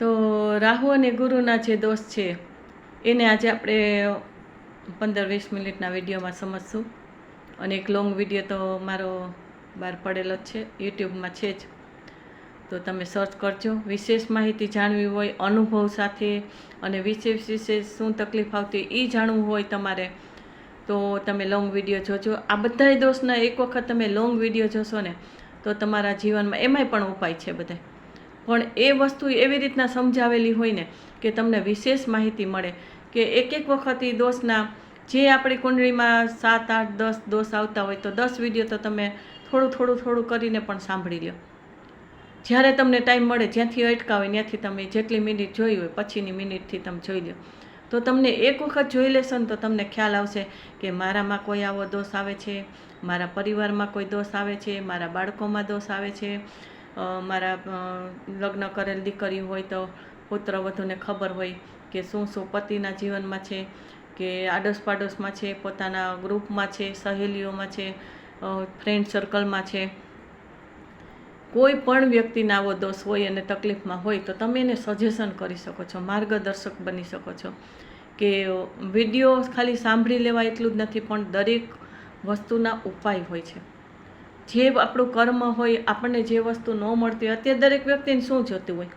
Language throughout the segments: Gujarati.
તો રાહુ અને ગુરુના જે દોષ છે, એને આજે આપણે પંદર વીસ મિનિટના વિડીયોમાં સમજશું. અને એક લોંગ વીડિયો તો મારો બહાર પડેલો જ છે, યુટ્યુબમાં છે જ. તો તમે સર્ચ કરજો. વિશેષ માહિતી જાણવી હોય, અનુભવ સાથે અને વિશેષ વિશેષ શું તકલીફ આવતી એ જાણવું હોય તમારે, તો તમે લોંગ વીડિયો જોજો. આ બધાય દોષના એક વખત તમે લોંગ વીડિયો જોશો ને, તો તમારા જીવનમાં એમાંય પણ ઉપાય છે બધા પણ એ વસ્તુ એવી રીતના સમજાવેલી હોય ને કે તમને વિશેષ માહિતી મળે કે એક એક વખત એ દોષના જે આપણી કુંડળીમાં સાત, આઠ, દસ દોષ આવતા હોય તો દસ વીડિયો તો તમે થોડું થોડું થોડું કરીને પણ સાંભળી લો જ્યારે તમને ટાઈમ મળે જ્યાંથી અટકા હોય ત્યાંથી તમે જેટલી મિનિટ જોઈ હોય પછીની મિનિટથી તમે જોઈ લો તો તમને એક વખત જોઈ લેશો ને તો તમને ખ્યાલ આવશે કે મારામાં કોઈ આવો દોષ આવે છે, મારા પરિવારમાં કોઈ દોષ આવે છે, મારા બાળકોમાં દોષ આવે છે મારા લગ્ન કરેલ દીકરી હોય તો પુત્ર વધુને ખબર હોય કે શું શું પતિના જીવનમાં છે, કે આડોશ પાડોશમાં છે, પોતાના ગ્રુપમાં છે, સહેલીઓમાં છે ફ્રેન્ડ સર્કલમાં છે. કોઈ પણ વ્યક્તિને આવો દોષ હોય અને તકલીફમાં હોય તો તમે એને સજેશન કરી શકો છો, માર્ગદર્શક બની શકો છો. કે વીડિયો ખાલી સાંભળી લેવા એટલું જ નથી, પણ દરેક વસ્તુના ઉપાય હોય છે. જે આપણું કર્મ હોય, આપણને જે વસ્તુ ન મળતી હોય અત્યારે દરેક વ્યક્તિને શું જોતું હોય?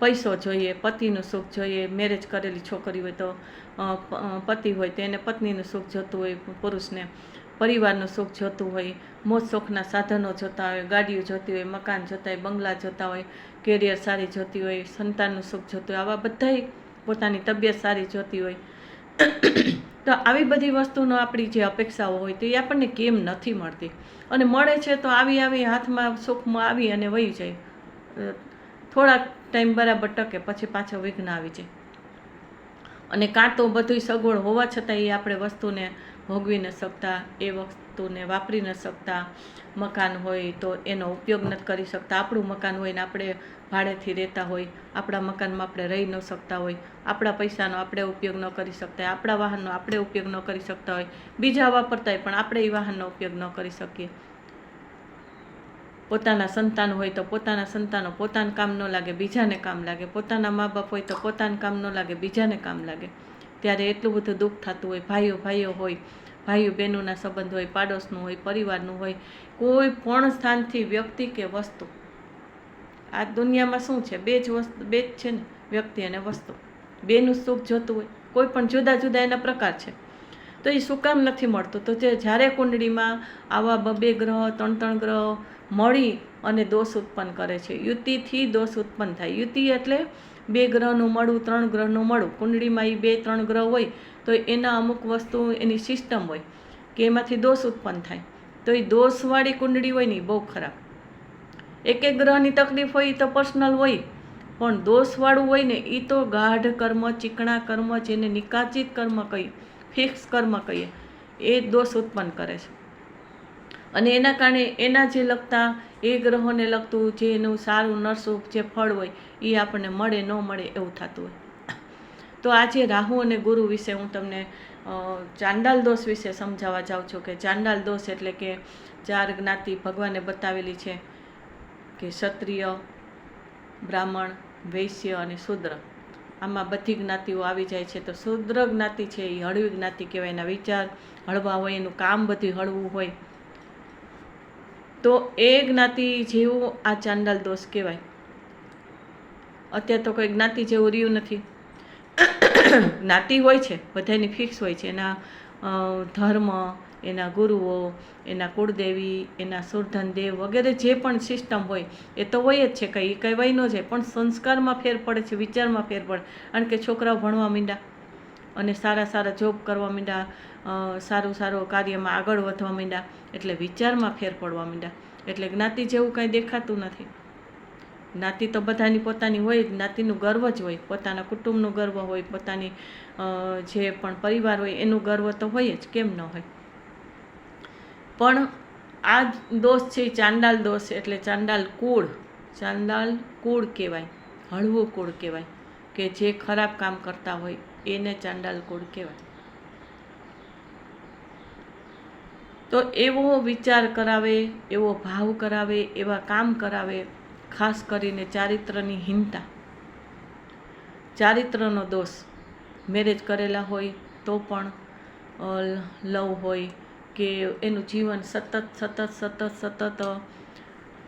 પૈસો જોઈએ, પતિનું સુખ જોઈએ મેરેજ કરેલી છોકરી હોય તો પતિ હોય તો એને પત્નીનું સુખ જોતું હોય, પુરુષને પરિવારનું સુખ જોતું હોય, મોજ શોખના સાધનો જોતા હોય, ગાડીઓ જોતી હોય, મકાન જોતા હોય, બંગલા જોતા હોય કેરિયર સારી જોતી હોય, સંતાનનું સુખ જોતું હોય, આવા બધાય પોતાની તબિયત સારી જોતી હોય. તો આવી બધી વસ્તુનો આપણી જે અપેક્ષાઓ હોય તો એ આપણને કેમ નથી મળતી? અને મળે છે તો આવી આવી હાથમાં સુખમાં આવી અને વહી જાય. થોડાક ટાઈમ બરાબર ટકે, પછી પાછો વિઘ્ન આવી જાય. અને કાં તો બધુંય સગવડ હોવા છતાં એ આપણે વસ્તુને ભોગવી ન શકતા, એ વસ્તુને વાપરી ન શકતા. મકાન હોય તો એનો ઉપયોગ નથી કરી શકતા. આપણું મકાન હોય ને આપણે ભાડેથી રહેતા હોય, આપણા મકાનમાં આપણે રહી ન શકતા હોય, આપણા પૈસાનો આપણે ઉપયોગ ન કરી શકતા, આપણા વાહનનો આપણે ઉપયોગ ન કરી શકતા હોય, બીજા વાપરતા હોય પણ આપણે એ વાહનનો ઉપયોગ ન કરી શકીએ. પોતાના સંતાન હોય તો પોતાના સંતાનો પોતાનું કામ ન લાગે, બીજાને કામ લાગે, પોતાના મા બાપ હોય તો પોતાનું કામ ન લાગે, બીજાને કામ લાગે. ત્યારે એટલું બધું દુઃખ થતું હોય, ભાઈઓ ભાઈઓ હોય, ભાઈઓ બહેનોના સંબંધ હોય, પાડોશનું હોય, પરિવારનું હોય, કોઈ પણ સ્થાનથી વ્યક્તિ કે વસ્તુ આ દુનિયામાં શું છે? બે જ વસ્તુ, બે જ છે ને વ્યક્તિ અને વસ્તુ. બેનું સુખ જોતું હોય. કોઈ પણ જુદા જુદા એના પ્રકાર છે. તો એ શું કામ નથી મળતું? તો જે જ્યારે કુંડળીમાં આવા બબે ગ્રહ, ત્રણ ત્રણ ગ્રહ મળી અને દોષ ઉત્પન્ન કરે છે. યુતિથી દોષ ઉત્પન્ન થાય. યુતિ એટલે બે ગ્રહનું મળવું, ત્રણ ગ્રહનું મળવું. કુંડળીમાં એ બે, ત્રણ ગ્રહ હોય તો એના અમુક વસ્તુ, એની સિસ્ટમ હોય કે એમાંથી દોષ ઉત્પન્ન થાય. તો એ દોષવાળી કુંડળી હોય ને બહુ ખરાબ. એક એક ગ્રહની તકલીફ હોય એ તો પર્સનલ હોય. પણ દોષવાળું હોય ને એ તો ગાઢ કર્મ, ચીકણા કર્મ જેને નિકાચિત કર્મ કહીએ ફિક્સ કર્મ કહીએ, એ દોષ ઉત્પન્ન કરે છે. અને એના કારણે એના જે લગતા, એ ગ્રહોને લગતું જે એનું સારું નરસુખ જે ફળ હોય એ આપણને મળે, ન મળે એવું થતું હોય. તો આજે રાહુ અને ગુરુ વિશે હું તમને ચાંડાલ દોષ વિશે સમજાવવા જાઉં છું કે ચાંડાલ દોષ એટલે કે ચાર જ્ઞાતિ ભગવાને બતાવેલી છે. કે ક્ષત્રિય, બ્રાહ્મણ, વૈશ્ય અને શૂદ્ર. આમાં બધી જ્ઞાતિઓ આવી જાય છે. તો શુદ્ર જ્ઞાતિ છે એ હળવી જ્ઞાતિ કહેવાય. એના વિચાર હળવા હોય, એનું કામ બધું હળવું હોય. તો એ જ્ઞાતિ જેવું આ ચાંડાલ દોષ કહેવાય. અત્યારે તો કોઈ જ્ઞાતિ જેવું રહ્યું નથી. જ્ઞાતિ હોય છે, બધાની ફિક્સ હોય છે. એના ધર્મ એના ગુરુઓ, એના કુળદેવી, એના સુરધન દેવ વગેરે જે પણ સિસ્ટમ હોય, એ તો હોય જ છે, કંઈ એ કંઈ વય ન છે પણ સંસ્કારમાં ફેર પડે છે, વિચારમાં ફેર પડે. કારણ કે છોકરાઓ ભણવા માંડ્યા અને સારા સારા જોબ કરવા માંડ્યા સારું સારું કાર્યમાં આગળ વધવા માંડ્યા, એટલે વિચારમાં ફેર પડવા માંડ્યા. એટલે જ્ઞાતિ જેવું કાંઈ દેખાતું નથી. જ્ઞાતિ તો બધાની પોતાની હોય, જ્ઞાતિનું ગર્વ જ હોય. પોતાના કુટુંબનું ગર્વ હોય, પોતાની જે પણ પરિવાર હોય, એનું ગર્વ તો હોય જ, કેમ ન હોય? પણ આ દોષ છે ચાંડાલ દોષ એટલે ચાંડાલ કુળ ચાંડાલ કુળ કહેવાય, હળવું કુળ કહેવાય, કે જે ખરાબ કામ કરતા હોય એને ચાંડાલ કુળ કહેવાય. તો એવો વિચાર કરાવે, એવો ભાવ કરાવે, એવા કામ કરાવે, ખાસ કરીને ચારિત્રની હિંતા. ચારિત્રનો દોષ, મેરેજ કરેલા હોય તો પણ લવ હોય કે એનું જીવન સતત સતત સતત સતત,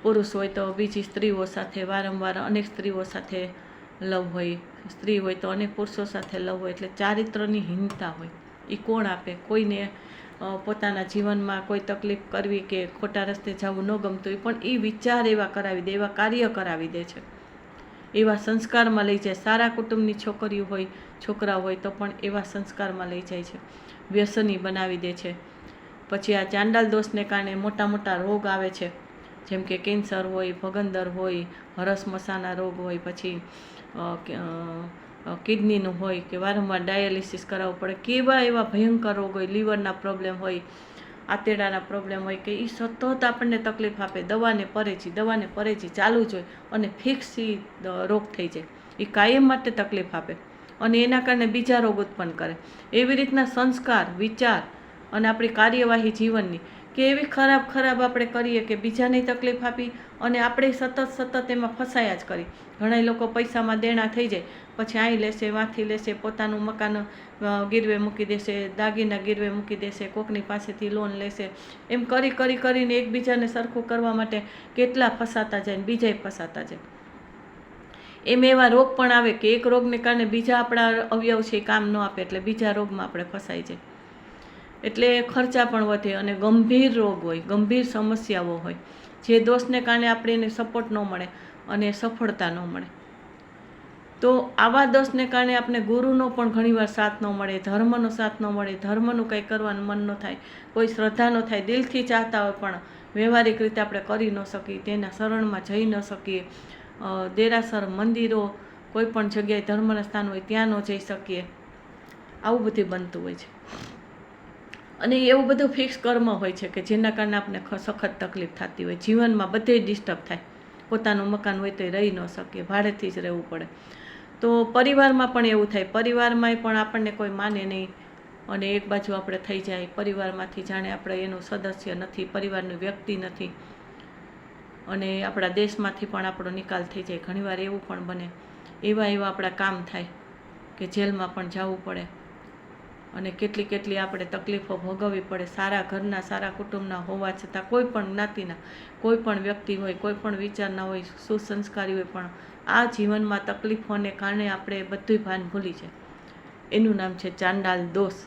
પુરુષ હોય તો બીજી સ્ત્રીઓ સાથે વારંવાર અનેક સ્ત્રીઓ સાથે લવ હોય. સ્ત્રી હોય તો અનેક પુરુષો સાથે લવ હોય. એટલે ચારિત્રની હીનતા હોય. એ કોણ આપે? કોઈને પોતાના જીવનમાં કોઈ તકલીફ કરવી કે ખોટા રસ્તે જવું ન ગમતું હોય, પણ એ વિચાર એવા કરાવી દે, એવા કાર્ય કરાવી દે છે. એવા સંસ્કારમાં લઈ જાય. સારા કુટુંબની છોકરીઓ હોય છોકરા હોય તો પણ એવા સંસ્કારમાં લઈ જાય છે. વ્યસની બનાવી દે છે. પછી આ ચાંડાલ દોષને કારણે મોટા મોટા રોગ આવે છે. જેમ કે કેન્સર હોય, ભગંદર હોય, હરસ મસાના રોગ હોય, પછી કિડનીનું હોય કે વારંવાર ડાયાલિસિસ કરાવવું પડે. કેવા એવા ભયંકર રોગ હોય, લીવરના પ્રોબ્લેમ હોય આતેડાના પ્રોબ્લેમ હોય કે એ સતત આપણને તકલીફ આપે. દવાને પરેજી દવાને પરેજી ચાલુ જ હોય અને ફિક્સ એ રોગ થઈ જાય. એ કાયમ માટે તકલીફ આપે. અને એના કારણે બીજા રોગ ઉત્પન્ન કરે. એવી રીતના સંસ્કાર, વિચાર અને આપણી કાર્યવાહી જીવનની, કે એવી ખરાબ ખરાબ આપણે કરીએ કે બીજાને તકલીફ આપી અને આપણે સતત સતત એમાં ફસાયા જ કરી. ઘણા લોકો પૈસામાં દેણા થઈ જાય, પછી અહીં લેશે, વાંથી લેશે, પોતાનું મકાન ગીરવે મૂકી દેશે, દાગીના ગીરવે મૂકી દેશે, કોકની પાસેથી લોન લેશે. એમ કરી કરી કરીને એકબીજાને સરખું કરવા માટે કેટલા ફસાતા જાય ને બીજાય ફસાતા જાય. એમ એવા રોગ પણ આવે કે એક રોગને કારણે બીજા આપણા અવયવ છે કામ ન આપે એટલે બીજા રોગમાં આપણે ફસાઈ જાય. એટલે ખર્ચા પણ વધે અને ગંભીર રોગ હોય, ગંભીર સમસ્યાઓ હોય. જે દોષને કારણે આપણે એને સપોર્ટ ન મળે અને સફળતા ન મળે. તો આવા દોષને કારણે આપણે ગુરુનો પણ ઘણીવાર સાથ ન મળે, ધર્મનો સાથ ન મળે, ધર્મનું કંઈ કરવાનું મન ન થાય, કોઈ શ્રદ્ધા ન થાય, દિલથી ચાહતા હોય પણ વ્યવહારિક રીતે આપણે કરી ન શકીએ, તેના શરણમાં જઈ ન શકીએ. દેરાસર મંદિરો, કોઈ પણ જગ્યાએ ધર્મના સ્થાન હોય, ત્યાં ન જઈ શકીએ. આવું બધું બનતું હોય છે. અને એવું બધું ફિક્સ કર્મ હોય છે કે જેના કારણે આપણે સખત તકલીફ થતી હોય. જીવનમાં બધે ડિસ્ટર્બ થાય. પોતાનું મકાન હોય તો એ રહી ન શકીએ ભાડેથી જ રહેવું પડે. તો પરિવારમાં પણ એવું થાય. પરિવારમાંય પણ આપણને કોઈ માને નહીં. અને એક બાજુ આપણે થઈ જાય. પરિવારમાંથી જાણે આપણે એનું સદસ્ય નથી. પરિવારનું વ્યક્તિ નથી. અને આપણા દેશમાંથી પણ આપણો નિકાલ થઈ જાય. ઘણીવાર એવું પણ બને. એવા એવા આપણા કામ થાય કે જેલમાં પણ જવું પડે. અને કેટલી કેટલી આપણે તકલીફો ભોગવવી પડે સારા ઘરના, સારા કુટુંબના હોવા છતાં કોઈ પણ જ્ઞાતિના, કોઈ પણ વ્યક્તિ હોય, કોઈ પણ વિચારના હોય, સુસંસ્કારી હોય, પણ આ જીવનમાં તકલીફોને કારણે આપણે બધું ભાન ભૂલી જાય. એનું નામ છે ચાંડાલ દોષ.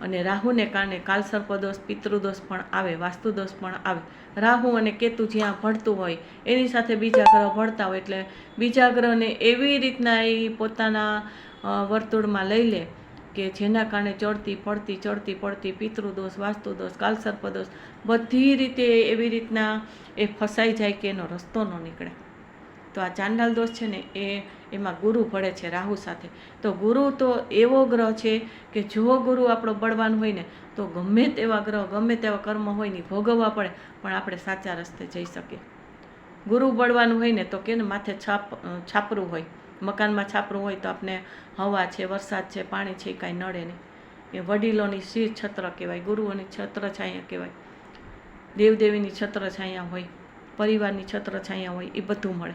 અને રાહુને કારણે કાલસર્પ દોષ પિતૃદોષ પણ આવે વાસ્તુદોષ પણ આવે. રાહુ અને કેતુ જ્યાં ભળતું હોય, એની સાથે બીજા ગ્રહ ભળતા હોય, એટલે બીજા ગ્રહને એવી રીતના એ પોતાના વર્તુળમાં લઈ લે કે જેના કારણે ચડતી, પડતી ચડતી, પડતી પિતૃદોષ, વાસ્તુદોષ, કાલસર્પદોષ બધી રીતે એવી રીતના એ ફસાઈ જાય કે એનો રસ્તો ન નીકળે. તો આ ચાંડાલ દોષ છે ને એ એમાં ગુરુ ભળે છે રાહુ સાથે. તો ગુરુ તો એવો ગ્રહ છે કે જો ગુરુ આપણો બળવાન હોય ને, તો ગમે તેવા ગ્રહ, ગમે તેવા કર્મ હોય ને ભોગવવા પડે, પણ આપણે સાચા રસ્તે જઈ શકીએ. ગુરુ બળવાનું હોય ને તો કે માથે છાપ, છાપરું હોય? મકાનમાં છાપરું હોય તો આપણે હવા છે, વરસાદ છે, પાણી છે, કાંઈ નડે નહીં. એ વડીલોની શિર છત્ર કહેવાય, ગુરુઓની છત્ર છાયા કહેવાય. દેવદેવીની છત્ર છાયા હોય, પરિવારની છત્ર છાયા હોય, એ બધું મળે.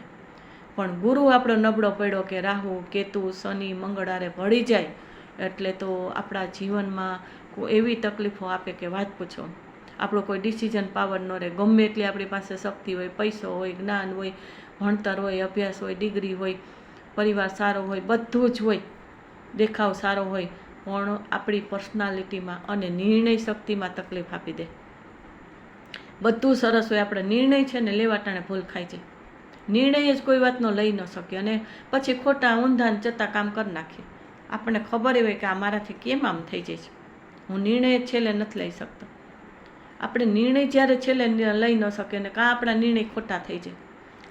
પણ ગુરુ આપણો નબળો પડ્યો કે રાહુ, કેતુ, શનિ, મંગળારે ભળી જાય, એટલે તો આપણા જીવનમાં કોઈ એવી તકલીફો આપે કે વાત પૂછો. આપણો કોઈ ડિસિઝન પાવર ન રહે. ગમે એટલી આપણી પાસે શક્તિ હોય, પૈસો હોય, જ્ઞાન હોય, ભણતર હોય, અભ્યાસ હોય ડિગ્રી હોય પરિવાર સારો હોય, બધું જ હોય, દેખાવ સારો હોય, પણ આપણી પર્સનાલિટીમાં અને નિર્ણય શક્તિમાં તકલીફ આપી દે. બધું સરસ હોય, આપણે નિર્ણય છે ને લેવા ટાણે ભૂલ ખાઈ જાય. નિર્ણય જ કોઈ વાતનો લઈ ન શકીએ અને પછી ખોટા ઊંધાન જતાં કામ કરી નાખીએ. આપણને ખબર હોય કે આ મારાથી કેમ આમ થઈ જાય છે. હું નિર્ણય જ છેલ્લે નથી લઈ શકતો. આપણે નિર્ણય જ્યારે છેલ્લે લઈ ન શકીએ ને કાં આપણા નિર્ણય ખોટા થઈ જાય.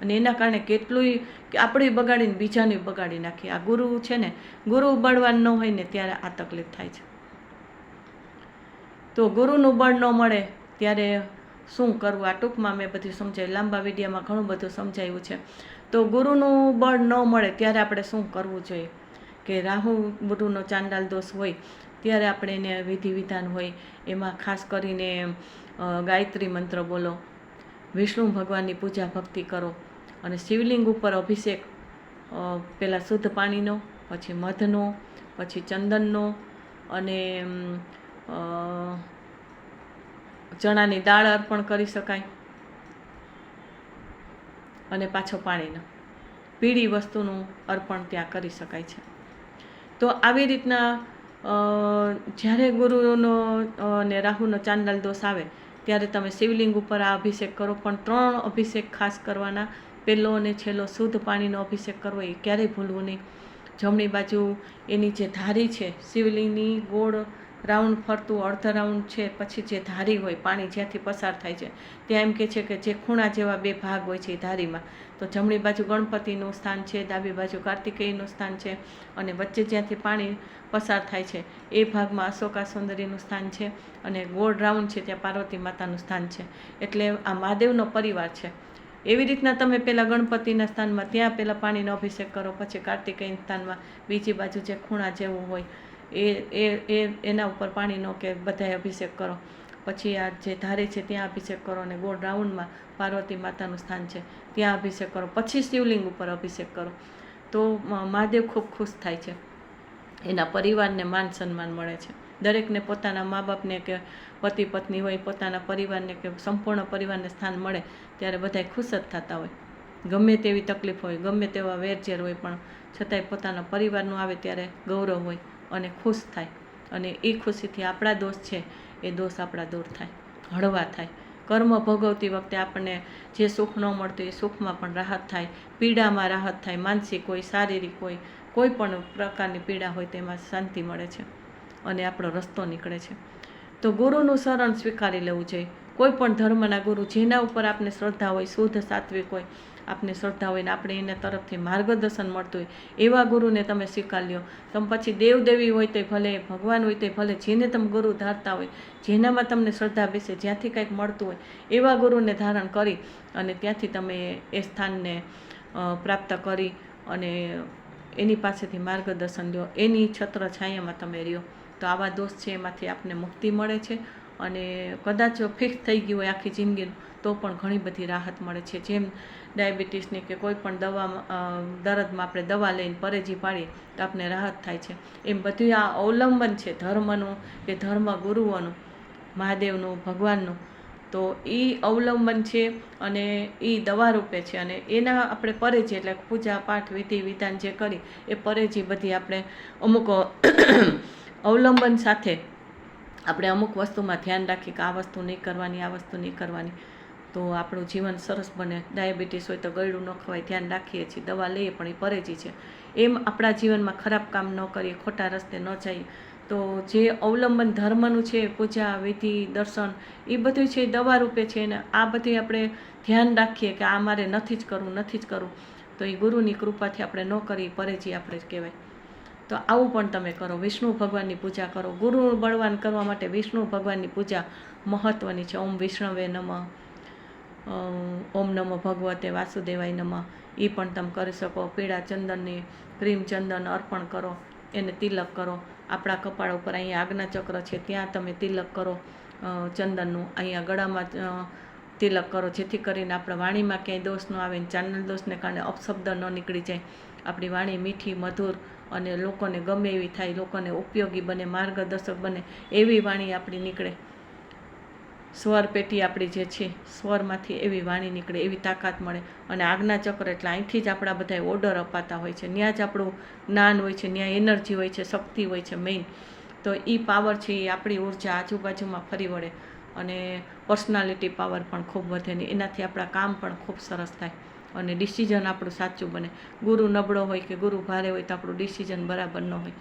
અને એના કારણે કેટલુંય કે આપણે બગાડીને બીજાને બગાડી નાખીએ. આ ગુરુ છે ને, ગુરુ બળવાન ન હોય ને ત્યારે આ તકલીફ થાય છે. તો ગુરુનું બળ ન મળે ત્યારે શું કરવું? આ ટૂંકમાં મેં બધું સમજાવ્યું. લાંબા વિડીયામાં ઘણું બધું સમજાવ્યું છે. તો ગુરુનું બળ ન મળે ત્યારે આપણે શું કરવું જોઈએ? કે રાહુ ગુરુનો ચાંડાલ દોષ હોય ત્યારે આપણે એને વિધિ વિધાન હોય. એમાં ખાસ કરીને ગાયત્રી મંત્ર બોલો. વિષ્ણુ ભગવાનની પૂજા ભક્તિ કરો. અને શિવલિંગ ઉપર અભિષેક પહેલાં શુદ્ધ પાણીનો, પછી મધનો, પછી ચંદનનો અને ચણાની દાળ અર્પણ કરી શકાય અને પાછો પાણીનો. પીળી વસ્તુનું અર્પણ ત્યાં કરી શકાય છે. તો આવી રીતના જ્યારે ગુરુનો અને રાહુનો ચાંદલ દોષ આવે, ત્યારે તમે શિવલિંગ ઉપર આ અભિષેક કરો. પણ ત્રણ અભિષેક ખાસ કરવાના પહેલો અને છેલ્લો શુદ્ધ પાણીનો અભિષેક કરવો એ ક્યારેય ભૂલવું નહીં. જમણી બાજુ એની જે ધારી છે, શિવલિંગની ગોળ રાઉન્ડ ફરતું અર્ધ રાઉન્ડ છે, પછી જે ધારી હોય, પાણી જ્યાંથી પસાર થાય છે, ત્યાં એમ કે છે કે જે ખૂણા જેવા બે ભાગ હોય છે એ ધારીમાં. તો જમણી બાજુ ગણપતિનું સ્થાન છે, ડાબી બાજુ કાર્તિકેયનું સ્થાન છે અને વચ્ચે જ્યાંથી પાણી પસાર થાય છે, એ ભાગમાં અશોકા સુંદરીનું સ્થાન છે અને ગોળ રાઉન્ડ છે, ત્યાં પાર્વતી માતાનું સ્થાન છે. એટલે આ મહાદેવનો પરિવાર છે. એવી રીતના તમે પહેલાં ગણપતિના સ્થાનમાં, ત્યાં પહેલાં પાણીનો અભિષેક કરો, પછી કાર્તિકેય સ્થાનમાં, બીજી બાજુ જે ખૂણા જેવું હોય, એ એ એ, એના ઉપર પાણીનો કે બધાય અભિષેક કરો. પછી આ જે ધારે છે ત્યાં અભિષેક કરો અને ગોળ રાઉન્ડમાં પાર્વતી માતાનું સ્થાન છે, ત્યાં અભિષેક કરો. પછી શિવલિંગ ઉપર અભિષેક કરો. તો મહાદેવ ખૂબ ખુશ થાય છે. એના પરિવારને માન સન્માન મળે છે. દરેકને પોતાના મા બાપને કે પતિ પત્ની હોય, પોતાના પરિવારને કે સંપૂર્ણ પરિવારને સ્થાન મળે ત્યારે બધાય ખુશ જ થતા હોય. ગમે તેવી તકલીફ હોય, ગમે તેવા વેરઝેર હોય, પણ છતાંય પોતાના પરિવારનું આવે ત્યારે ગૌરવ હોય અને ખુશ થાય. અને એ ખુશીથી આપણા દોષ છે, એ દોષ આપણા દૂર થાય, હળવા થાય. કર્મ ભોગવતી વખતે આપણને જે સુખ ન મળતું એ સુખમાં પણ રાહત થાય, પીડામાં રાહત થાય, માનસિક હોય, શારીરિક હોય, કોઈ પણ પ્રકારની પીડા હોય તેમાં શાંતિ મળે છે. અને આપણો રસ્તો નીકળે છે. તો ગુરુનું શરણ સ્વીકારી લેવું જોઈએ કોઈ પણ ધર્મના ગુરુ જેના ઉપર આપને શ્રદ્ધા હોય, શુદ્ધ સાત્વિક હોય, આપને શ્રદ્ધા હોય ને આપણે એના તરફથી માર્ગદર્શન મળતું હોય, એવા ગુરુને તમે સ્વીકાર લ્યો તમે પછી દેવદેવી હોય તો ભલે, ભગવાન હોય તો ભલે, જેને તમે ગુરુ ધારતા હોય, જેનામાં તમને શ્રદ્ધા બેસે, જ્યાંથી કંઈક મળતું હોય, એવા ગુરુને ધારણ કરી અને ત્યાંથી તમે એ સ્થાનને પ્રાપ્ત કરી અને એની પાસેથી માર્ગદર્શન લ્યો. એની છત્ર છાયામાં તમે રહ્યો. તો આવા દોષ છે એમાંથી આપને મુક્તિ મળે છે અને કદાચ ફિક્સ થઈ ગયું હોય આખી જિંદગીનું તો પણ ઘણી બધી રાહત મળે છે. જેમ ડાયાબિટીસની કે કોઈ પણ દવામાં અ, દર્દમાં આપણે દવા લઈને પરેજી પાડીએ તો આપને રાહત થાય છે. એમ બધું આ અવલંબન છે ધર્મનું કે ધર્મ ગુરુઓનું મહાદેવનું ભગવાનનું. તો એ અવલંબન છે અને એ દવા રૂપે છે અને એના આપણે પરેજી એટલે પૂજા પાઠ વિધિ વિધાન જે કરી એ પરેજી બધી આપણે અમુક અવલંબન સાથે આપણે અમુક વસ્તુમાં ધ્યાન રાખીએ કે આ વસ્તુ નહીં કરવાની, આ વસ્તુ નહીં કરવાની, તો આપણું જીવન સરસ બને. ડાયાબિટીસ હોય તો ગળ્યું ન ખવાય, ધ્યાન રાખીએ છીએ, દવા લઈએ પણ એ પરેજી છે. એમ આપણા જીવનમાં ખરાબ કામ ન કરીએ, ખોટા રસ્તે ન જઈએ. તો જે અવલંબન ધર્મનું છે, પૂજા, વિધિ, દર્શન, એ બધું છે દવા રૂપે છે ને આ બધી આપણે ધ્યાન રાખીએ કે આ મારે નથી જ કરવું, નથી જ કરવું. તો એ ગુરુની કૃપાથી આપણે ન કરીએ, પરેજી આપણે કહેવાય. તો આવું પણ તમે કરો. વિષ્ણુ ભગવાનની પૂજા કરો. ગુરુ બળવાન કરવા માટે વિષ્ણુ ભગવાનની પૂજા મહત્ત્વની છે. ઓમ વિષ્ણવે નમઃ. ઓમ નમો ભગવતે વાસુદેવાય નમઃ. એ પણ તમે કરી શકો. પીળા ચંદનની ક્રીમ ચંદન અર્પણ કરો. એને તિલક કરો. આપણા કપાળ ઉપર અહીંયા આજ્ઞાચક્ર છે. ત્યાં તમે તિલક કરો. ચંદનનું અહીંયા ગળામાં તિલક કરો. જેથી કરીને આપણા વાણીમાં ક્યાંય દોષ ન આવે ચાંદલ દોષને કારણે અપશબ્દ ન નીકળી જાય. આપણી વાણી મીઠી, મધુર અને લોકોને ગમે એવી થાય, લોકોને ઉપયોગી બને, માર્ગદર્શક બને, એવી વાણી આપણી નીકળે. સ્વર પેટી આપણી જે છે, સ્વરમાંથી એવી વાણી નીકળે, એવી તાકાત મળે અને આજ્ઞાચક્ર એટલે અહીંથી જ આપણા બધા ઓર્ડર અપાતા હોય છે. ત્યાં જ આપણું જ્ઞાન હોય છે ત્યાં એનર્જી હોય છે, શક્તિ હોય છે મેઇન તો એ પાવર છે એ આપણી ઊર્જા આજુબાજુમાં ફરી વળે અને પર્સનાલિટી પાવર પણ ખૂબ વધે ને એનાથી આપણા કામ પણ ખૂબ સરસ થાય. અને ડિસિઝન આપણું સાચું બને. ગુરુ નબળો હોય કે ગુરુ ભારે હોય તો આપણું ડિસિઝન બરાબર ન હોય.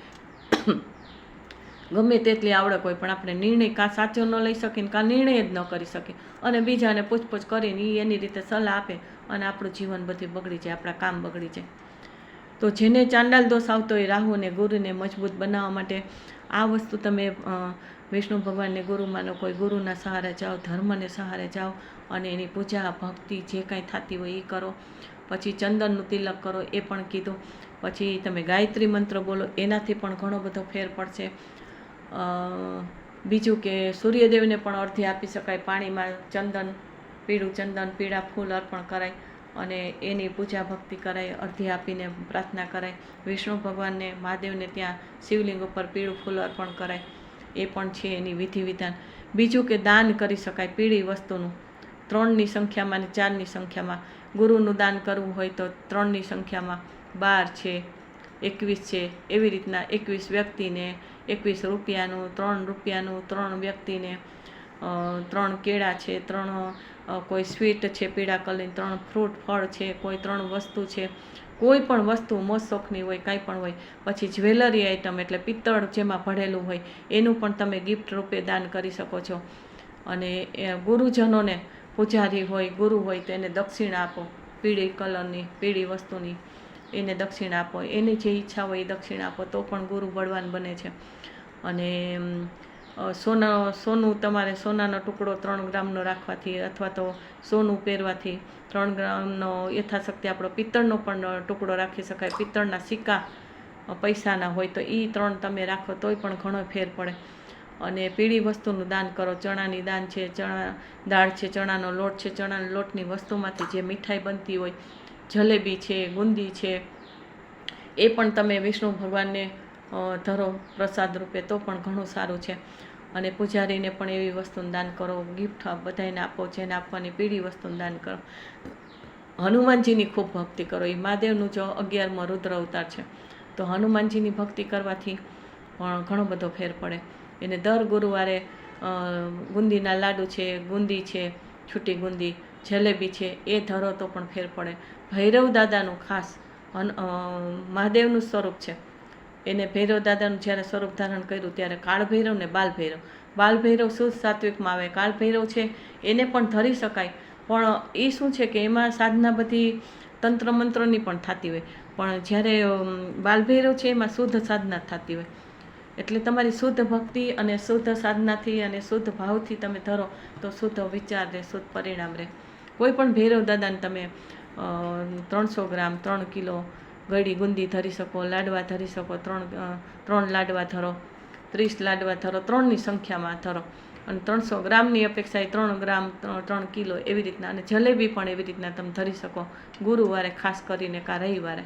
ગમે તેટલી આવડત હોય, પણ આપણે નિર્ણય કાં સાચો ન લઈ શકીએ કાં નિર્ણય જ ન કરી શકીએ. અને બીજાને પૂછપૂછ કરીને એ એની રીતે સલાહ આપે અને આપણું જીવન બધું બગડી જાય, આપણા કામ બગડી જાય. તો જેને ચાંડાલ દોષ આવતો હોય રાહુ અને ગુરુને મજબૂત બનાવવા માટે આ વસ્તુ તમે વિષ્ણુ ભગવાનને ગુરુ માનો કોઈ ગુરુના સહારે જાઓ, ધર્મને સહારે જાઓ અને એની પૂજા, ભક્તિ જે કાંઈ થતી હોય એ કરો. પછી ચંદનનું તિલક કરો, એ પણ કીધું. પછી તમે ગાયત્રી મંત્ર બોલો, એનાથી પણ ઘણો બધો ફેર પડશે. બીજું કે સૂર્યદેવને પણ અર્ધ્ય આપી શકાય. પાણીમાં ચંદન, પીળું ચંદન, પીળા ફૂલ અર્પણ કરાય અને એની પૂજા ભક્તિ કરાય, અર્ધી આપીને પ્રાર્થના કરાય. વિષ્ણુ ભગવાનને, મહાદેવને ત્યાં શિવલિંગ ઉપર પીળું ફૂલ અર્પણ કરાય. એ પણ છે એની વિધિ વિધાન. બીજું કે દાન કરી શકાય, પીળી વસ્તુનું. ત્રણની સંખ્યામાં અને ચારની સંખ્યામાં ગુરુનું દાન કરવું હોય તો ત્રણની સંખ્યામાં બાર છે, એકવીસ છે. એવી રીતના એકવીસ વ્યક્તિને એકવીસ રૂપિયાનું, ત્રણ રૂપિયાનું, ત્રણ વ્યક્તિને ત્રણ કેળા છે, ત્રણ કોઈ સ્વીટ છે પીળા કલરની, ત્રણ ફ્રૂટ ફળ છે, કોઈ ત્રણ વસ્તુ છે. કોઈ પણ વસ્તુ મોજશોખની હોય, કાંઈ પણ હોય, પછી જ્વેલરી આઇટમ એટલે પિત્તળ જેમાં ભરેલું હોય, એનું પણ તમે ગિફ્ટ રૂપે દાન કરી શકો છો. અને ગુરુજનોને પૂજારી હોય, ગુરુ હોય તો એને દક્ષિણા આપો. પીળી કલરની, પીળી વસ્તુની એને દક્ષિણા આપો. એની જે ઈચ્છા હોય એ દક્ષિણા આપો. તો પણ ગુરુ બળવાન બને છે. અને સોના, સોનું તમારે સોનાનો ટુકડો ત્રણ ગ્રામનો રાખવાથી અથવા તો સોનું પહેરવાથી ત્રણ ગ્રામનો યથાશક્તિ આપણો પિત્તળનો પણ ટુકડો રાખી શકાય. પિત્તળના સિક્કા પૈસાના હોય તો એ ત્રણ તમે રાખો તોય પણ ઘણો ફેર પડે. અને પીળી વસ્તુનું દાન કરો. ચણાની દાન છે, ચણા દાળ છે, ચણાનો લોટ છે. ચણાના લોટની વસ્તુમાંથી જે મીઠાઈ બનતી હોય, જલેબી છે, ગુંદી છે, એ પણ તમે વિષ્ણુ ભગવાનને ધરો પ્રસાદ રૂપે તો પણ ઘણું સારું છે. અને પૂજારીને પણ એવી વસ્તુનું દાન કરો. ગિફ્ટ બધાને આપો, જેને આપવાની પીળી વસ્તુનું દાન કરો. હનુમાનજીની ખૂબ ભક્તિ કરો. એ મહાદેવનું જો અગિયારમાં રુદ્ર અવતાર છે, તો હનુમાનજીની ભક્તિ કરવાથી પણ ઘણો બધો ફેર પડે. એને દર ગુરુવારે બુંદીના લાડુ છે, ગુંદી છે, છૂટી ગુંદી, જલેબી છે, એ ધરો તો પણ ફેર પડે. ભૈરવ દાદાનું ખાસ મહાદેવનું સ્વરૂપ છે. એને ભૈરવ દાદાનું જ્યારે સ્વરૂપ ધારણ કર્યું ત્યારે કાળ ભૈરવ ને બાલ ભૈરવ. બાલ સાત્વિકમાં આવે, કાળ ભૈરવ છે, એને પણ ધરી શકાય. પણ એ શું છે કે એમાં સાધના બધી તંત્ર મંત્રની પણ થતી હોય. પણ જ્યારે બાલભૈરવ બાલ ભૈરવ છે એમાં શુદ્ધ સાધના થતી હોય. એટલે તમારી શુદ્ધ ભક્તિ અને શુદ્ધ સાધનાથી અને શુદ્ધ ભાવથી તમે ધરો, તો શુદ્ધ વિચાર રહે શુદ્ધ પરિણામ રહે. કોઈ પણ ભૈરવ દાદાને તમે ત્રણસો ગ્રામ ત્રણ કિલો ગળી ગુંદી ધરી શકો, લાડવા ધરી શકો, ત્રણ ત્રણ લાડવા ધરો, ત્રીસ લાડવા ધરો, ત્રણની સંખ્યામાં ધરો. અને ત્રણસો ગ્રામની અપેક્ષાએ ત્રણ ગ્રામ ત્રણ કિલો એવી રીતના અને જલેબી પણ એવી રીતના તમે ધરી શકો. ગુરુવારે ખાસ કરીને કા રવિવારે.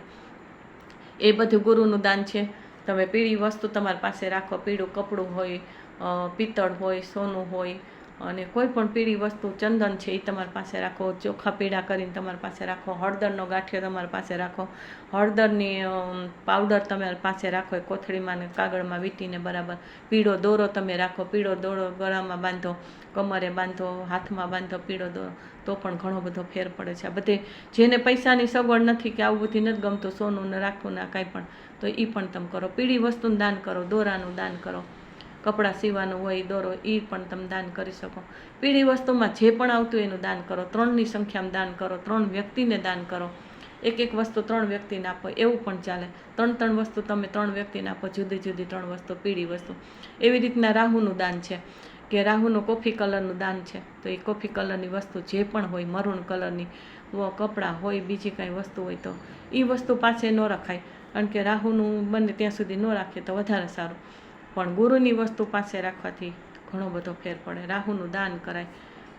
એ બધું ગુરુનું દાન છે. તમે પીળી વસ્તુ તમારી પાસે રાખો, પીળું કપડું હોય પિત્તળ હોય, સોનું હોય, અને કોઈ પણ પીળી વસ્તુ, ચંદન છે એ તમારી પાસે રાખો, ચોખા પીળા કરીને તમારી પાસે રાખો, હળદરનો ગાંઠિયો તમારી પાસે રાખો, હળદરની પાવડર તમારી પાસે રાખો, એ કોથળીમાં ને કાગળમાં વીંટીને બરાબર, પીળો દોરો તમે રાખો, પીળો દોરો ગળામાં બાંધો, કમરે બાંધો, હાથમાં બાંધો, પીળો દોરો, તો પણ ઘણો બધો ફેર પડે છે. આ બધે જેને પૈસાની સગવડ નથી કે આવું બધી નથી ગમતું, સોનું ને રાખવું ને કાંઈ પણ તો એ પણ તમે કરો. પીળી વસ્તુનું દાન કરો, દોરાનું દાન કરો, કપડાં સીવાનું હોય દોરો એ પણ તમે દાન કરી શકો. પીળી વસ્તુમાં જે પણ આવતું એનું દાન કરો. ત્રણની સંખ્યામાં દાન કરો. ત્રણ વ્યક્તિને દાન કરો. એક એક વસ્તુ ત્રણ વ્યક્તિને આપો. એવું પણ ચાલે. ત્રણ ત્રણ વસ્તુ તમે ત્રણ વ્યક્તિને આપો. જુદી જુદી ત્રણ વસ્તુ, પીળી વસ્તુ. એવી રીતના રાહુનું દાન છે કે રાહુનું કોફી કલરનું દાન છે. તો એ કોફી કલરની વસ્તુ જે પણ હોય, મરૂન કલરની કપડાં હોય, બીજી કાંઈ વસ્તુ હોય તો એ વસ્તુ પાસે ન રખાય. કારણ કે રાહુનું બને ત્યાં સુધી ન રાખીએ તો વધારે સારું. પણ ગુરુની વસ્તુ પાસે રાખવાથી ઘણો બધો ફેર પડે. રાહુનું દાન કરાય.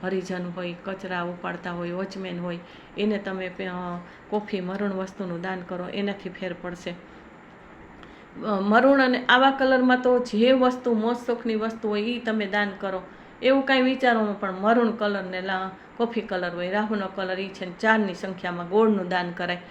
હરિજન હોય, કચરા ઉપાડતા હોય, વોચમેન હોય, એને તમે કોફી, મરૂણ વસ્તુનું દાન કરો, એનાથી ફેર પડશે. મરૂણ અને આવા કલરમાં તો જે વસ્તુ મોજ શોખની વસ્તુ હોય એ તમે દાન કરો. એવું કાંઈ વિચારોમાં પણ મરૂણ કલર ને લા, કોફી કલર હોય, રાહુનો કલર એ છે ચારની સંખ્યામાં ગોળનું દાન કરાય.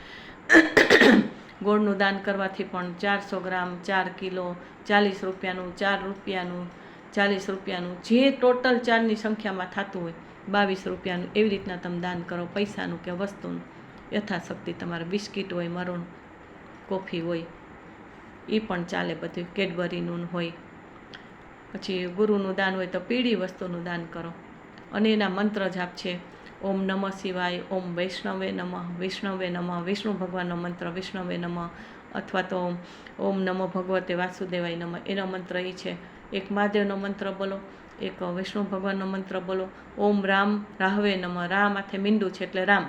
ગોળનું દાન કરવાથી પણ ચારસો ગ્રામ, ચાર કિલો, ચાલીસ રૂપિયાનું, ચાર રૂપિયાનું, ચાલીસ રૂપિયાનું, જે ટોટલ ચારની સંખ્યામાં થતું હોય, બાવીસ રૂપિયાનું, એવી રીતના તમે દાન કરો, પૈસાનું કે વસ્તુનું. યથાશક્તિ તમારે બિસ્કિટ હોય મરણ કોફી હોય એ પણ ચાલે બધું, કેડબરીનું હોય. પછી ગુરુનું દાન હોય તો પીળી વસ્તુનું દાન કરો. અને એના મંત્ર જાપ છે ઓમ નમઃ શિવાય, ઓમ વૈષ્ણવે નમઃ, વિષ્ણવે નમઃ, વિષ્ણુ ભગવાનનો મંત્ર, વિષ્ણવે નમઃ, અથવા તો ઓમ નમઃ ભગવતે વાસુદેવાય નમઃ, એનો મંત્ર એ છે. એક મહાદેવનો મંત્ર બોલો, એક વિષ્ણુ ભગવાનનો મંત્ર બોલો, ઓમ રામ રાહવે નમઃ, રા માથે મીંડું છે એટલે રામ.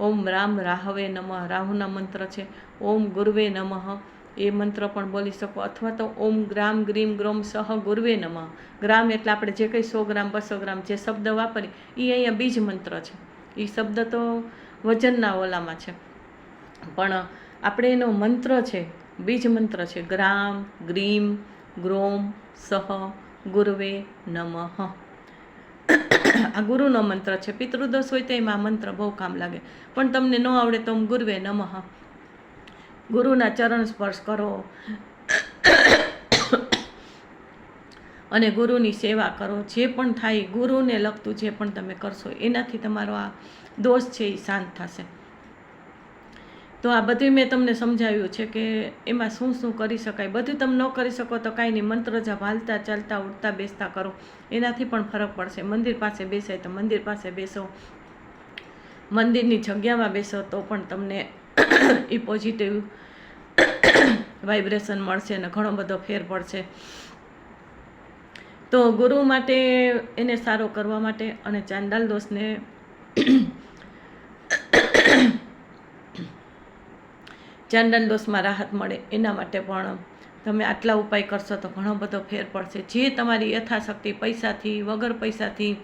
ઓમ રામ રાહવે નમઃ, રાહુના મંત્ર છે. ઓમ ગુરવે નમઃ એ મંત્ર પણ બોલી શકો. અથવા તો ઓમ ગ્રામ ગ્રીમ ગ્રોમ સહ ગુરવે નમઃ. ગ્રામ એટલે આપણે જે કંઈ સો ગ્રામ, બસો ગ્રામ જે શબ્દ વાપરીએ એ અહીંયા બીજ મંત્ર છે. એ શબ્દ તો વજનના ઓલામાં છે. પણ આપણે એનો મંત્ર છે, બીજ મંત્ર છે, ગ્રામ ગ્રીમ ગ્રોમ સહ ગુરવે નમઃ. આ ગુરુનો મંત્ર છે. પિતૃદોષ હોય તો એમાં મંત્ર બહુ કામ લાગે. પણ તમને ન આવડે તો ગુરવે નમઃ. ગુરુના ચરણ સ્પર્શ કરો. અને ગુરુની સેવા કરો. જે પણ થાય, ગુરુને લગતું જે પણ તમે કરશો, એનાથી તમારો આ દોષ છે એ શાંત થશે. તો આ બધું મેં તમને સમજાવ્યું છે કે એમાં શું શું કરી શકાય. બધું તમે ન કરી શકો તો કાંઈ નહીં. મંત્ર જપ, હાલતા ચાલતા, ઉઠતા, બેસતા કરો. એનાથી પણ ફરક પડશે. મંદિર પાસે બેસાય તો મંદિર પાસે બેસો. મંદિરની જગ્યામાં બેસો તો પણ તમને એ પોઝિટિવ વાઇબ્રેશન મળશે અને ઘણો બધો ફેર પડશે. તો ગુરુ માટે એને સારો કરવા માટે અને ચાંદાલ દોષને ચાંદન દોષમાં રાહત મળે એના માટે પણ તમે આટલા ઉપાય કરશો તો ઘણો બધો ફેર પડશે. જે તમારી યથાશક્તિ પૈસાથી, વગર પૈસાથી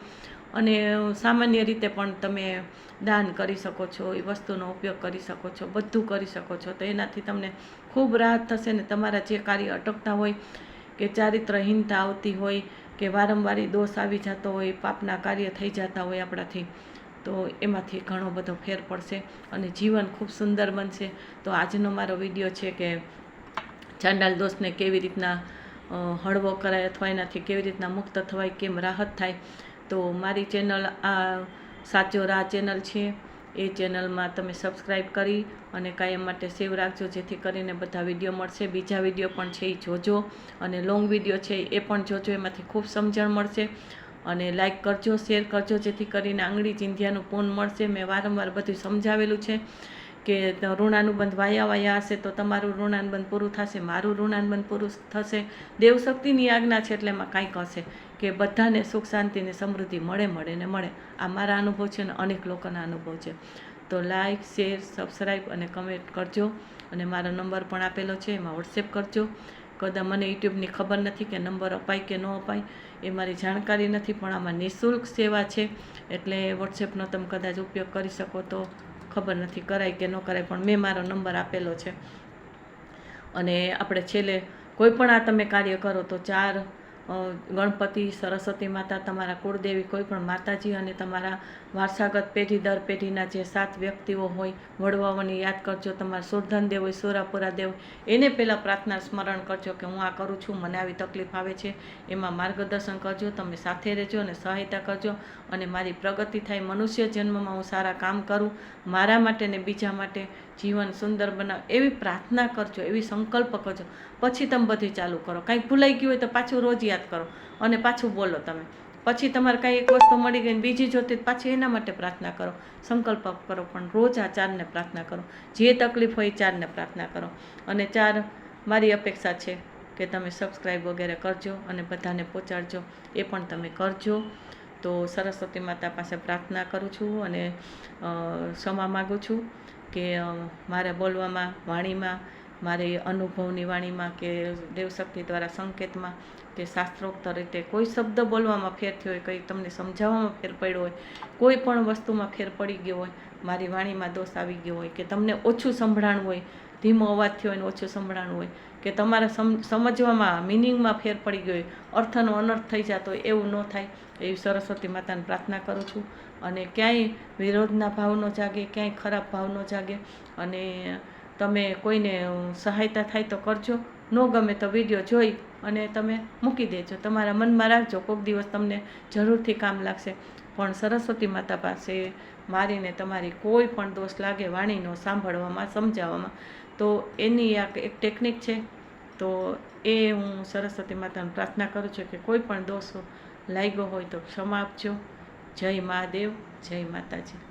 અને સામાન્ય રીતે પણ તમે દાન કરી શકો છો, એ વસ્તુનો ઉપયોગ કરી શકો છો, બધું કરી શકો છો. તો એનાથી તમને ખૂબ રાહત થશે ને તમારા જે કાર્ય અટકતા હોય, કે ચારિત્રહીનતા આવતી હોય, કે વારંવાર દોષ આવી જતો હોય, પાપના કાર્ય થઈ જતા હોય આપણાથી, તો એમાંથી ઘણો બધો ફેર પડશે અને જીવન ખૂબ સુંદર બનશે. તો આજનો મારો વીડિયો છે કે ચાંડાલ દોષને કેવી રીતના હળવો કરાય અથવા એનાથી કેવી રીતના મુક્ત થવાય, કેમ રાહત થાય તો મારી ચેનલ, આ સાચો રાહ ચેનલ છે, એ ચેનલમાં તમે સબસ્ક્રાઈબ કરી અને કાયમ માટે સેવ રાખજો, જેથી કરીને બધા વીડિયો મળશે. બીજા વીડિયો પણ છે, એ જોજો. અને લોંગ વીડિયો છે, એ પણ જોજો, એમાંથી ખૂબ સમજણ મળશે. અને લાઈક કરજો, શેર કરજો, જેથી કરીને આંગળી ચિંધ્યાનું પૂન મળશે. મેં વારંવાર બધું સમજાવેલું છે કે ઋણાનુબંધ વાયા વાયા હશે, તો તમારું ઋણાનુબંધ પૂરું થશે, મારું ઋણાનુબંધ પૂરું થશે. દેવશક્તિની આજ્ઞા છે, એટલે એમાં કાંઈક હશે. કે બધાને સુખ, શાંતિ ને સમૃદ્ધિ મળે મળે ને મળે. આ મારા અનુભવ છે ને અનેક લોકોના અનુભવ છે. તો લાઈક શેર સબસ્ક્રાઈબ અને કમેન્ટ કરજો. અને મારો નંબર પણ આપેલો છે, એમાં વોટ્સએપ કરજો. કદાચ મને યુટ્યુબની ખબર નથી કે નંબર અપાય કે ન અપાય, એ મારી જાણકારી નથી, પણ આમાં નિઃશુલ્ક સેવા છે. એટલે વોટ્સએપનો તમે કદાચ ઉપયોગ કરી શકો તો ખબર નથી કરાય કે ન કરાય, પણ મેં મારો નંબર આપેલો છે. અને આપણે છેલ્લે કોઈ પણ આ તમે કાર્ય કરો તો ચાર ગણપતિ, સરસ્વતી માતા, તમારા કુળદેવી, કોઈ પણ માતાજી અને તમારા વારસાગત પેઢી દર પેઢીના જે સાત વ્યક્તિઓ હોય, વડવાઓને યાદ કરજો. તમારા સુરધન દેવ હોય, સોરાપુરા દેવ એને પહેલાં પ્રાર્થના સ્મરણ કરજો કે હું આ કરું છું, મને આવી તકલીફ આવે છે. એમાં માર્ગદર્શન કરજો, તમે સાથે રહેજો અને સહાયતા કરજો અને મારી પ્રગતિ થાય. મનુષ્ય જન્મમાં હું સારા કામ કરું, મારા માટે ને બીજા માટે જીવન સુંદર બનાવ, એવી પ્રાર્થના કરજો, એવી સંકલ્પ કરજો. પછી તમે બધી ચાલુ કરો. કાંઈક ભૂલાઈ ગયું હોય તો પાછું રોજ યાદ કરો અને પાછું બોલો તમે. પછી તમારે કાંઈ એક વસ્તુ મળી ગઈ બીજી જોતી પાછી એના માટે પ્રાર્થના કરો. સંકલ્પ કરો, પણ રોજ આ ચારને પ્રાર્થના કરો. જે તકલીફ હોય ચારને પ્રાર્થના કરો. અને ચાર મારી અપેક્ષા છે કે તમે સબસ્ક્રાઈબ વગેરે કરજો અને બધાને પહોંચાડજો. એ પણ તમે કરજો. તો સરસ્વતી માતા પાસે પ્રાર્થના કરું છું અને ક્ષમા માગું છું કે મારે બોલવામાં, વાણીમાં, મારી અનુભવની વાણીમાં કે દેવશક્તિ દ્વારા સંકેતમાં કે શાસ્ત્રોક્ત રીતે કોઈ શબ્દ બોલવામાં ફેર થયો હોય, કંઈ તમને સમજાવવામાં ફેર પડ્યો હોય, કોઈ પણ વસ્તુમાં ફેર પડી ગયો હોય, મારી વાણીમાં દોષ આવી ગયો હોય કે તમને ઓછું સંભળાણું હોય, ધીમો અવાજ થયો હોય ને ઓછું સંભળાણું હોય, કે તમારા સમ, સમજવામાં, મિનિંગમાં ફેર પડી ગયો હોય, અર્થનો અનર્થ થઈ જતો એવું ન થાય, એવી સરસ્વતી માતાને પ્રાર્થના કરું છું. અને ક્યાંય વિરોધના ભાવ ન જાગે, ક્યાંય ખરાબ ભાવ ન જાગે. અને તમે કોઈને સહાયતા થાય તો કરજો. ન ગમે તો વીડિયો જોઈ અને તમે મૂકી દેજો. તમારા મનમાં રાખજો. કોઈક દિવસ તમને જરૂરથી કામ લાગશે. પણ સરસ્વતી માતા પાસે મારીને તમારી કોઈ પણ દોષ લાગે, વાણીનો સાંભળવામાં, સમજાવવામાં, તો એની આ એક ટેકનિક છે. તો એ હું સરસ્વતી માતાને પ્રાર્થના કરું છું કે કોઈ પણ દોષ લાગ્યો હોય તો ક્ષમા આપજો. જય મહાદેવ, જય માતાજી.